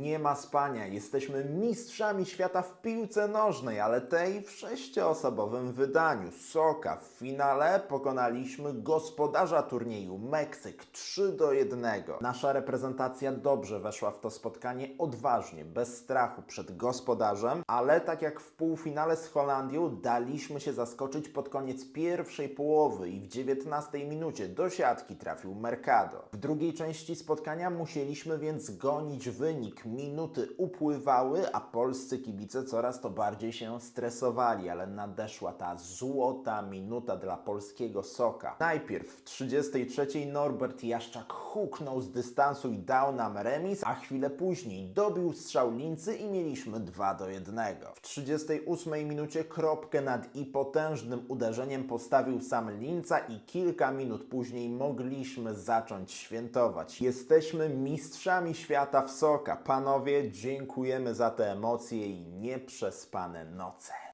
nie ma spania. Jesteśmy mistrzami świata w piłce nożnej, ale tej w sześcioosobowym wydaniu. Soka w finale pokonaliśmy gospodarza turnieju Meksyk 3 do 1. Nasza reprezentacja dobrze weszła w to spotkanie odważnie, bez strachu przed gospodarzem, ale tak jak w półfinale z Holandią daliśmy się zaskoczyć pod koniec pierwszej połowy i w 19 minucie do siatki trafił Mercado. W drugiej części spotkania musieliśmy więc gonić wynik. Minuty upływały, a polscy kibice coraz to bardziej się stresowali, ale nadeszła ta złota minuta dla polskiego soka. Najpierw w 33 Norbert Jaszczak huknął z dystansu i dał nam remis, a chwilę później dobił strzał Lincy i mieliśmy 2 do 1. W 38 minucie kropkę nad i potężnym uderzeniem postawił sam Linca i kilka minut później mogliśmy zacząć świętować. Jesteśmy mistrzami świata w soka. Panowie, dziękujemy za te emocje i nieprzespane noce.